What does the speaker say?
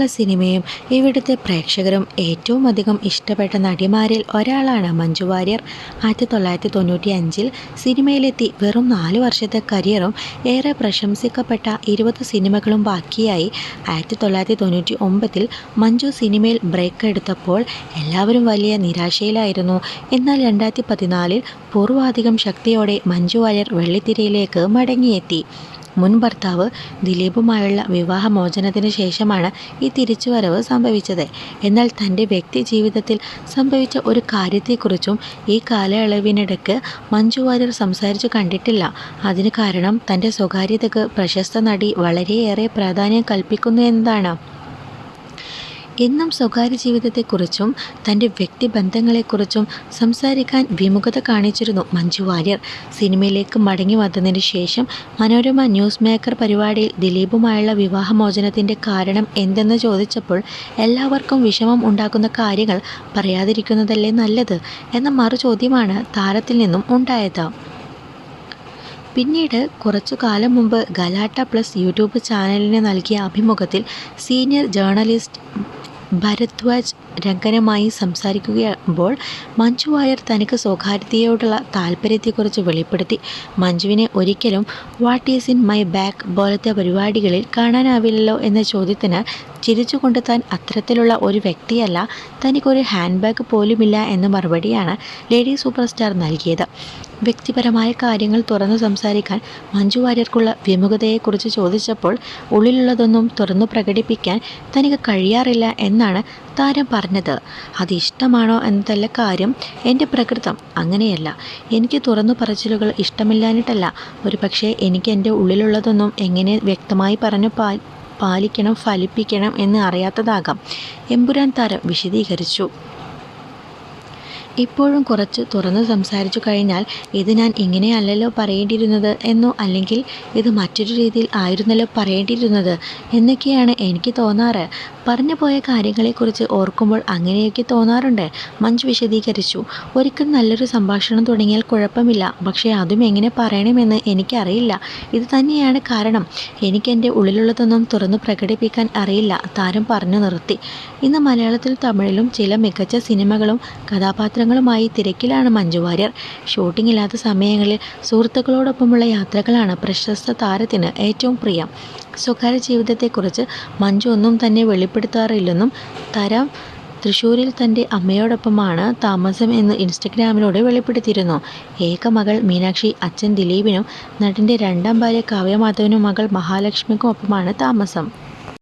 മലയാള സിനിമയും ഇവിടുത്തെ പ്രേക്ഷകരും ഏറ്റവും അധികം ഇഷ്ടപ്പെട്ട നടിമാരിൽ ഒരാളാണ് മഞ്ജു വാര്യർ. ആയിരത്തി തൊള്ളായിരത്തി തൊണ്ണൂറ്റി അഞ്ചിൽ സിനിമയിലെത്തി വെറും നാല് വർഷത്തെ കരിയറും ഏറെ പ്രശംസിക്കപ്പെട്ട ഇരുപത് സിനിമകളും ബാക്കിയായി. ആയിരത്തി തൊള്ളായിരത്തി തൊണ്ണൂറ്റി ഒമ്പതിൽ മഞ്ജു സിനിമയിൽ ബ്രേക്ക് എടുത്തപ്പോൾ എല്ലാവരും വലിയ നിരാശയിലായിരുന്നു. എന്നാൽ രണ്ടായിരത്തി പതിനാലിൽ പൂർവാധികം ശക്തിയോടെ മഞ്ജു വാര്യർ വെള്ളിത്തിരയിലേക്ക് മടങ്ങിയെത്തി. മുൻ ഭർത്താവ് ദിലീപുമായുള്ള വിവാഹമോചനത്തിന് ശേഷമാണ് ഈ തിരിച്ചുവരവ് സംഭവിച്ചത്. എന്നാൽ തന്റെ വ്യക്തി ജീവിതത്തിൽ സംഭവിച്ച ഒരു കാര്യത്തെക്കുറിച്ചും ഈ കാലയളവിനിടയ്ക്ക് മഞ്ജു വാര്യർ സംസാരിച്ചു കണ്ടിട്ടില്ല. അതിന് കാരണം തന്റെ സ്വകാര്യതയ്ക്ക് പ്രശസ്ത നടി വളരെയേറെ പ്രാധാന്യം കൽപ്പിക്കുന്നു എന്നതാണ്. എന്നും സ്വകാര്യ ജീവിതത്തെക്കുറിച്ചും തന്റെ വ്യക്തിബന്ധങ്ങളെക്കുറിച്ചും സംസാരിക്കാൻ വിമുഖത കാണിച്ചിരുന്നു മഞ്ജു വാര്യർ. സിനിമയിലേക്ക് മടങ്ങി വന്നതിന് ശേഷം മനോരമ ന്യൂസ് മേക്കർ പരിപാടിയിൽ ദിലീപുമായുള്ള വിവാഹമോചനത്തിന്റെ കാരണം എന്തെന്ന് ചോദിച്ചപ്പോൾ എല്ലാവർക്കും വിഷമം ഉണ്ടാക്കുന്ന കാര്യങ്ങൾ പറയാതിരിക്കുന്നതല്ലേ നല്ലത്? എന്ന മറു ചോദ്യമാണ് താരത്തിൽ നിന്നും ഉണ്ടായത്. പിന്നീട് കുറച്ചു കാലം മുമ്പ് ഗലാട്ട പ്ലസ് യൂട്യൂബ് ചാനലിന് നൽകിയ അഭിമുഖത്തിൽ സീനിയർ ജേർണലിസ്റ്റ് भारद्वाज രംഗനുമായി സംസാരിക്കുകയാകുമ്പോൾ മഞ്ജു വാര്യർ തനിക്ക് സ്വകാര്യതയോടുള്ള താല്പര്യത്തെക്കുറിച്ച് വെളിപ്പെടുത്തി. മഞ്ജുവിനെ ഒരിക്കലും what is in my bag പോലത്തെ പരിപാടികളിൽ കാണാനാവില്ലല്ലോ എന്ന ചോദ്യത്തിന് ചിരിച്ചുകൊണ്ട് താൻ അത്തരത്തിലുള്ള ഒരു വ്യക്തിയല്ല തനിക്കൊരു ഹാൻഡ് ബാഗ് പോലുമില്ല എന്ന മറുപടിയാണ് ലേഡി സൂപ്പർ സ്റ്റാർ നൽകിയത്. വ്യക്തിപരമായ കാര്യങ്ങൾ തുറന്നു സംസാരിക്കാൻ മഞ്ജു വാര്യർക്കുള്ള വിമുഖതയെക്കുറിച്ച് ചോദിച്ചപ്പോൾ ഉള്ളിലുള്ളതൊന്നും തുറന്നു പ്രകടിപ്പിക്കാൻ തനിക്ക് കഴിയാറില്ല എന്നാണ് താരം പറഞ്ഞത്. അത് ഇഷ്ടമാണോ എന്നതല്ല കാര്യം. എന്റെ പ്രകൃതം അങ്ങനെയല്ല. എനിക്ക് തുറന്നു പറച്ചിലുകൾ ഇഷ്ടമില്ലാഞ്ഞിട്ടല്ല. ഒരു പക്ഷേ എനിക്ക് എന്റെ ഉള്ളിലുള്ളതൊന്നും എങ്ങനെ വ്യക്തമായി പറഞ്ഞു പാ പാലിക്കണം ഫലിപ്പിക്കണം എന്ന് അറിയാത്തതാകാം. എമ്പുരാൻ താരം വിശദീകരിച്ചു. ഇപ്പോഴും കുറച്ച് തുറന്ന് സംസാരിച്ചു കഴിഞ്ഞാൽ ഇത് ഞാൻ ഇങ്ങനെയല്ലല്ലോ പറയേണ്ടിയിരുന്നത് എന്നോ അല്ലെങ്കിൽ ഇത് മറ്റൊരു രീതിയിൽ ആയിരുന്നല്ലോ പറയേണ്ടിയിരുന്നത് എന്നൊക്കെയാണ് എനിക്ക് തോന്നാറ്. പറഞ്ഞു പോയ കാര്യങ്ങളെക്കുറിച്ച് ഓർക്കുമ്പോൾ അങ്ങനെയൊക്കെ തോന്നാറുണ്ട്. മഞ്ജു വിശദീകരിച്ചു. ഒരിക്കൽ നല്ലൊരു സംഭാഷണം തുടങ്ങിയാൽ കുഴപ്പമില്ല. പക്ഷേ അതും എങ്ങനെ പറയണമെന്ന് എനിക്കറിയില്ല. ഇത് തന്നെയാണ് കാരണം. എനിക്ക് എന്റെ ഉള്ളിലുള്ളതൊന്നും തുറന്നു പ്രകടിപ്പിക്കാൻ അറിയില്ല. താരം പറഞ്ഞു നിർത്തി. ഇന്ന് മലയാളത്തിൽ തമിഴിലും ചില മികച്ച സിനിമകളും കഥാപാത്രങ്ങളുമായി തിരക്കിലാണ് മഞ്ജു വാര്യർ. ഷൂട്ടിംഗ് ഇല്ലാത്ത സമയങ്ങളിൽ സുഹൃത്തുക്കളോടൊപ്പമുള്ള യാത്രകളാണ് പ്രശസ്ത താരത്തിന് ഏറ്റവും പ്രിയം. സ്വകാര്യ ജീവിതത്തെക്കുറിച്ച് മഞ്ജു ഒന്നും തന്നെ വെളിപ്പെടുത്താറില്ലെന്നും തരം തൃശൂരിൽ തന്റെ അമ്മയോടൊപ്പമാണ് താമസം എന്ന് ഇൻസ്റ്റഗ്രാമിലൂടെ വെളിപ്പെടുത്തിയിരുന്നു. ഏക മകൾ മീനാക്ഷി അച്ഛൻ ദിലീപിനും നടന്റെ രണ്ടാം ഭാര്യ കാവ്യമാധവനും മകൾ മഹാലക്ഷ്മിക്കും ഒപ്പമാണ് താമസം.